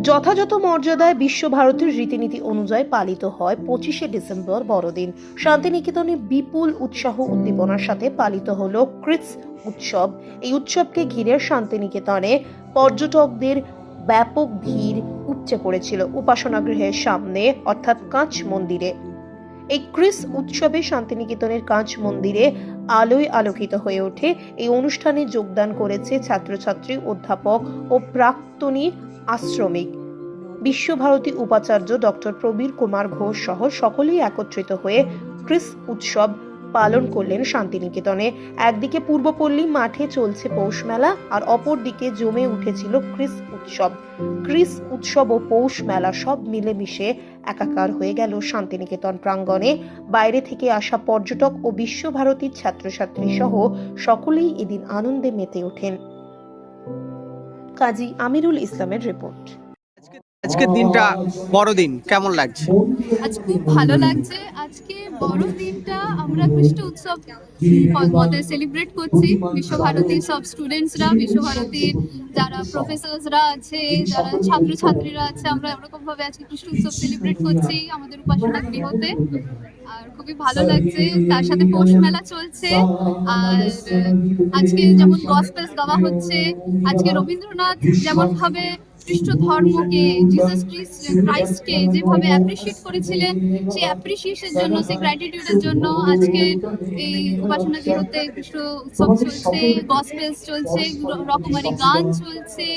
যথাযথ মর্যাদায় বিশ্বভারতীর রীতিনীতি অনুযায়ী পালিত হয় পঁচিশে ডিসেম্বর বড়দিন। শান্তিনিকেতনে বিপুল উৎসাহ উদ্দীপনার সাথে পালিত হল ক্রিস উৎসব। এই উৎসবকে ঘিরে শান্তিনিকেতনে পর্যটকদের ব্যাপক ভিড় উপচে পড়েছিল উপাসনাগৃহের সামনে, অর্থাৎ কাঁচ মন্দিরে। এই ক্রিস উৎসবে শান্তিনিকেতনের কাঁচ মন্দিরে আলোয় আলোকিত হয়ে ওঠে। এই অনুষ্ঠানে যোগদান করেছে ছাত্রছাত্রী, অধ্যাপক ও প্রাক্তনী আশ্রমিক। বিশ্বভারতী উপাচার্য ডক্টর প্রবীর কুমার ঘোষ সহ সকলেই একত্রিত হয়ে ক্রিস উৎসব পালন করলেন শান্তিনিকেতনে। একদিকে পূর্বপল্লী মাঠে চলছে পৌষ মেলা আর অপরদিকে জমে উঠেছিল ক্রিস উৎসব। ক্রিস উৎসব ও পৌষ মেলা সব মিলেমিশে একাকার হয়ে গেল শান্তিনিকেতন প্রাঙ্গণে। বাইরে থেকে আসা পর্যটক ও বিশ্বভারতীর ছাত্রছাত্রী সহ সকলেই এদিন আনন্দে মেতে ওঠেন। কাজী আমিরুল ইসলামের রিপোর্ট আজকের দিনটা বড়দিন কেমন লাগছে? আজ খুব ভালো লাগছে। আজকে বড় দিনটা আমরা কৃষ্ণ উৎসব মতে সেলিব্রেট করছি। বিশ্বভারতীর সব স্টুডেন্টসরা বিশ্বভারতীর যারা প্রফেসরসরা আছে, যারা ছাত্রছাত্রীরা আছে, আমরা ওরকম ভাবে আজকে কৃষ্ণ উৎসব সেলিব্রেট করছি আমাদের উপাসনা গৃহতে। আর খুবই ভালো লাগছে। তার সাথে পৌষ মেলা চলছে। আর আজকে যেমন গসপেলস গাওয়া হচ্ছে, আজকে রবীন্দ্রনাথ যেমন ভাবে খ্রিস্ট ধর্মকে জিসাস ক্রাইস্টকে যেভাবে অ্যাপ্রিসিয়েট করেছিলেন, সেই অ্যাপ্রিসিয়েশনের জন্য, সেই গ্র্যাটিটিউডের জন্য আজকে এই উপাসনা গৃহতে কৃষ্ণ উৎসব চলছে গসপেলস চলছে রকমারি গান চলছে,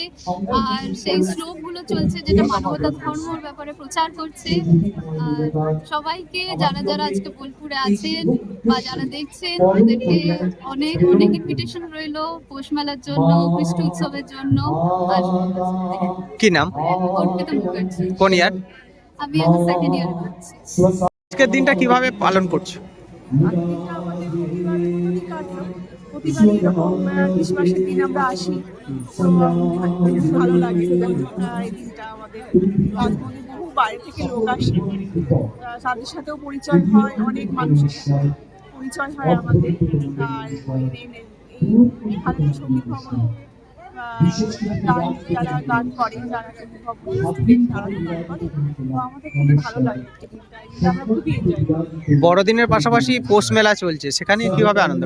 আর সেই শ্লোকগুলো চলছে যেটা মানবতা ধর্মর ব্যাপারে প্রচার করছে। আর সবাইকে যারা যারা আজকে বোলপুরে আছেন বা যারা দেখছেন, তাদেরকে অনেক অনেক ইনভিটেশন রইল, পৌষ মেলার জন্য কৃষ্ণ উৎসবের জন্য। আর কি নাম? কোন ইয়ার? আমি সেকেন্ড ইয়ার আজকের দিনটা কীভাবে পালন করছ? এরকম ক্রিসমাসের দিন আমরা আসি। তো ভালো লাগে। এই দিনটা আমাদের। রাজমহলে বহু বাইরে থেকে লোক আসে। তাদের সাথেও পরিচয় হয় অনেক মানুষের সাথে পরিচয় হয় আমাদের। আর এই- ভারতীয় সংগীত ভবন গান যারা গান করে যারা আমাদের খুবই ভালো লাগে বড়দিনের পাশাপাশি পৌষ মেলা চলছে সেখানে কীভাবে আনন্দ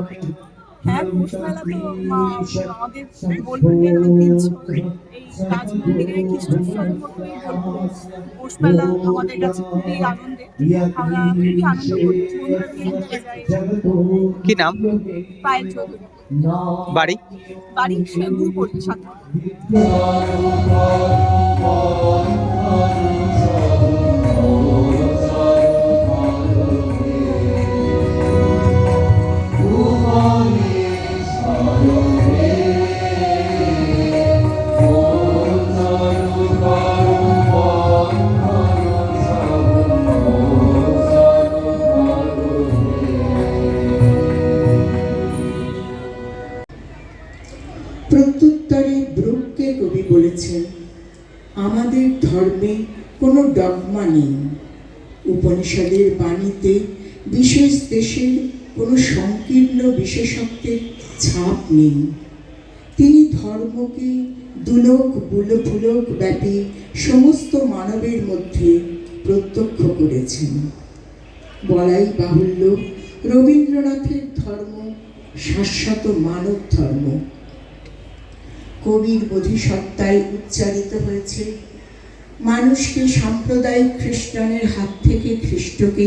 হ্যাঁ? পৌষ মেলা তো আমাদের বোলপুরের এই রাজ মন্দিরে খ্রিস্টোৎসবের মতোই বোলপুর মেলা আমাদের কাছে খুবই আনন্দের। আমরা খুবই আনন্দ করি। যাই কি নাম? পায়েল চৌধুরী। বাড়ি? বাড়ি সে আমাদের ধর্মে কোনো ডগমা নেই। উপনিষদের বাণীতে বিশেষ দেশের কোনো সংকীর্ণ বিশেষত্বের ছাপ নেই। তিনি ধর্মকে দুলোক বুলপুলক ব্যাপী সমস্ত মানবের মধ্যে প্রত্যক্ষ করেছেন। বলাই বাহুল্য, রবীন্দ্রনাথের ধর্ম শাশ্বত মানব ধর্ম। কবির বোধিসত্তায় উচ্চারিত হয়েছে মানুষকে সাম্প্রদায়িক খ্রিস্টানের হাত থেকে খ্রিস্টকে